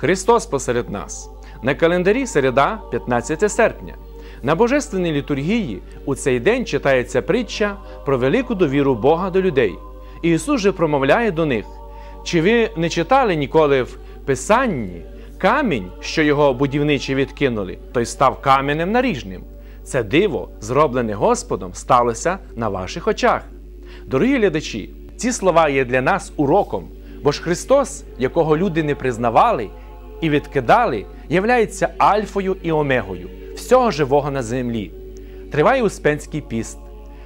Христос посеред нас. На календарі середа, 15 серпня. На Божественній літургії у цей день читається притча про велику довіру Бога до людей. І Ісус же промовляє до них: чи ви не читали ніколи в Писанні камінь, що його будівничі відкинули, той став каменем наріжним? Це диво, зроблене Господом, сталося на ваших очах. Дорогі глядачі, ці слова є для нас уроком, бо ж Христос, якого люди не признавали і відкидали, являється Альфою і Омегою, всього живого на землі. Триває Успенський піст.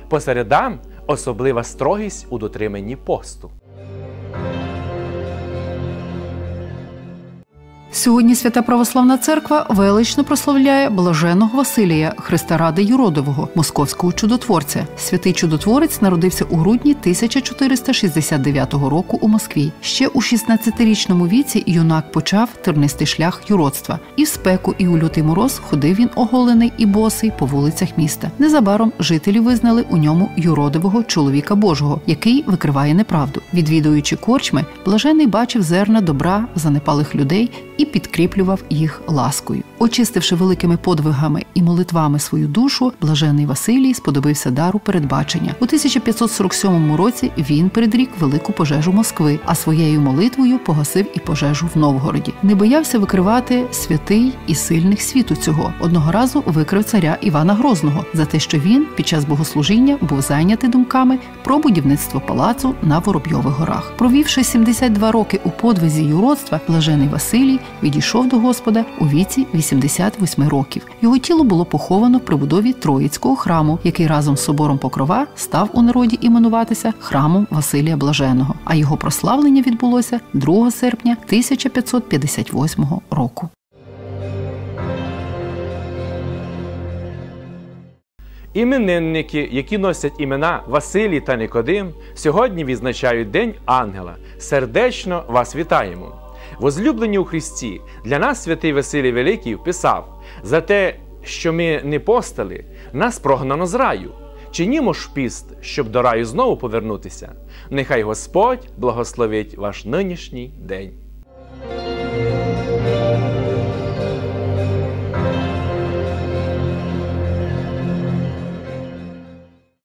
По середам особлива строгість у дотриманні посту. Сьогодні Свята Православна Церква велично прославляє блаженого Василія Христа Ради Юродового, московського чудотворця. Святий чудотворець народився у грудні 1469 року у Москві. Ще у 16-річному віці юнак почав тернистий шлях юродства. І в спеку, і у лютий мороз ходив він оголений і босий по вулицях міста. Незабаром жителі визнали у ньому юродивого чоловіка Божого, який викриває неправду. Відвідуючи корчми, блажений бачив зерна добра занепалих людей і підкріплював їх ласкою. Очистивши великими подвигами і молитвами свою душу, блажений Василій сподобився дару передбачення. У 1547 році він передрік велику пожежу Москви, а своєю молитвою погасив і пожежу в Новгороді. Не боявся викривати святий і сильних світу цього. Одного разу викрив царя Івана Грозного за те, що він під час богослужіння був зайнятий думками про будівництво палацу на Воробйових горах. Провівши 72 роки у подвизі юродства, блажений Василій відійшов до Господа у віці 88 років. Його тіло було поховано при будові Троїцького храму, який разом з собором Покрова став у народі іменуватися храмом Василія Блаженого. А його прославлення відбулося 2 серпня 1558 року. Іменинники, які носять імена Василій та Никодим, сьогодні відзначають День Ангела. Сердечно вас вітаємо! Возлюблені у Христі, для нас святий Василій Великий вписав за те, що ми не постали, нас прогнано з раю. Чинімо ж піст, щоб до раю знову повернутися. Нехай Господь благословить ваш нинішній день.